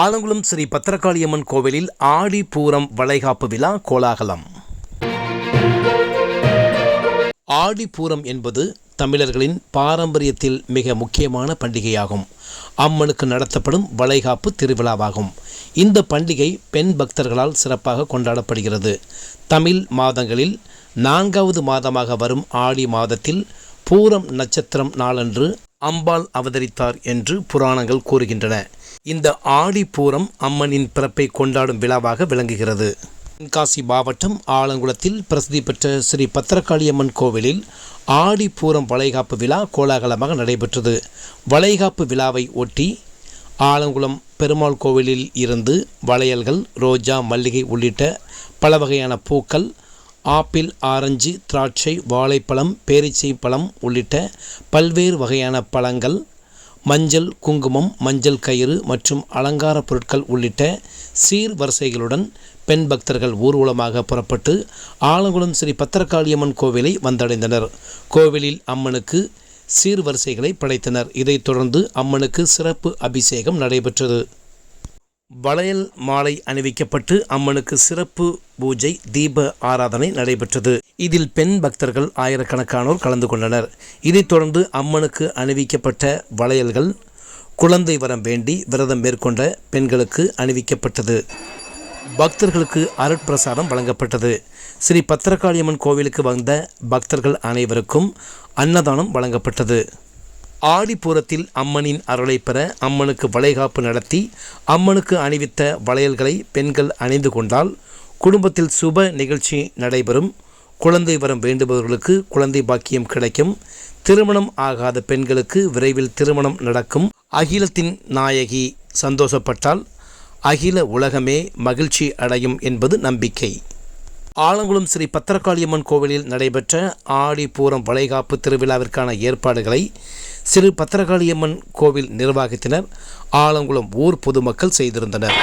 ஆலங்குளம் ஸ்ரீ பத்திரகாளியம்மன் கோவிலில் ஆடி பூரம் வளைகாப்பு விழா கோலாகலம். ஆடி பூரம் என்பது தமிழர்களின் பாரம்பரியத்தில் மிக முக்கியமான பண்டிகையாகும். அம்மனுக்கு நடத்தப்படும் வளைகாப்பு திருவிழாவாகும். இந்த பண்டிகை பெண் பக்தர்களால் சிறப்பாக கொண்டாடப்படுகிறது. தமிழ் மாதங்களில் நான்காவது மாதமாக வரும் ஆடி மாதத்தில் பூரம் நட்சத்திரம் நாளன்று அம்பாள் அவதரித்தார் என்று புராணங்கள் கூறுகின்றன. இந்த ஆடிப்பூரம் அம்மனின் பிறப்பை கொண்டாடும் விழாவாக விளங்குகிறது. தென்காசி மாவட்டம் ஆலங்குளத்தில் பிரசித்தி பெற்ற ஸ்ரீ பத்திரகாளியம்மன் கோவிலில் ஆடிப்பூரம் வளைகாப்பு விழா கோலாகலமாக நடைபெற்றது. வளைகாப்பு விழாவை ஒட்டி ஆலங்குளம் பெருமாள் கோவிலில் இருந்து வளையல்கள் ரோஜா மல்லிகை உள்ளிட்ட பல வகையான பூக்கள் ஆப்பிள் ஆரஞ்சு திராட்சை வாழைப்பழம் பேரிச்சை பழம் உள்ளிட்ட பல்வேறு வகையான பழங்கள் மஞ்சள் குங்குமம் மஞ்சள் கயிறு மற்றும் அலங்கார பொருட்கள் உள்ளிட்ட சீர் வரிசைகளுடன் பெண் பக்தர்கள் ஊர்வலமாக புறப்பட்டு ஆலங்குளம் ஸ்ரீ பத்திரகாளியம்மன் கோவிலை வந்தடைந்தனர். கோவிலில் அம்மனுக்கு சீர்வரிசைகளை படைத்தனர். இதைத் தொடர்ந்து அம்மனுக்கு சிறப்பு அபிஷேகம் நடைபெற்றது. வளையல் மாலை அணிவிக்கப்பட்டு அம்மனுக்கு சிறப்பு பூஜை தீப ஆராதனை நடைபெற்றது. இதில் பெண் பக்தர்கள் ஆயிரக்கணக்கானோர் கலந்து கொண்டனர். இதைத் தொடர்ந்து அம்மனுக்கு அணிவிக்கப்பட்ட வளையல்கள் குழந்தை வரம் வேண்டி விரதம் மேற்கொண்ட பெண்களுக்கு அணிவிக்கப்பட்டது. பக்தர்களுக்கு அருட்பிரசாதம் வழங்கப்பட்டது. ஸ்ரீ பத்திரகாளியம்மன் கோவிலுக்கு வந்த பக்தர்கள் அனைவருக்கும் அன்னதானம் வழங்கப்பட்டது. ஆடிப்பூரத்தில் அம்மனின் அருளை பெற அம்மனுக்கு வளைகாப்பு நடத்தி அம்மனுக்கு அணிவித்த வளையல்களை பெண்கள் அணிந்து கொண்டால் குடும்பத்தில் சுப நிகழ்ச்சி நடைபெறும். குழந்தை வரம் வேண்டுபவர்களுக்கு குழந்தை பாக்கியம் கிடைக்கும். திருமணம் ஆகாத பெண்களுக்கு விரைவில் திருமணம் நடக்கும். அகிலத்தின் நாயகி சந்தோஷப்பட்டால் அகில உலகமே மகிழ்ச்சி அடையும் என்பது நம்பிக்கை. ஆலங்குளம் ஸ்ரீ பத்திரகாளியம்மன் கோவிலில் நடைபெற்ற ஆடிப்பூரம் வளைகாப்பு திருவிழாவிற்கான ஏற்பாடுகளை சிறு பத்திரகாளியம்மன் கோவில் நிர்வாகத்தினர் ஆலங்குளம் ஊர் பொதுமக்கள் செய்திருந்தனர்.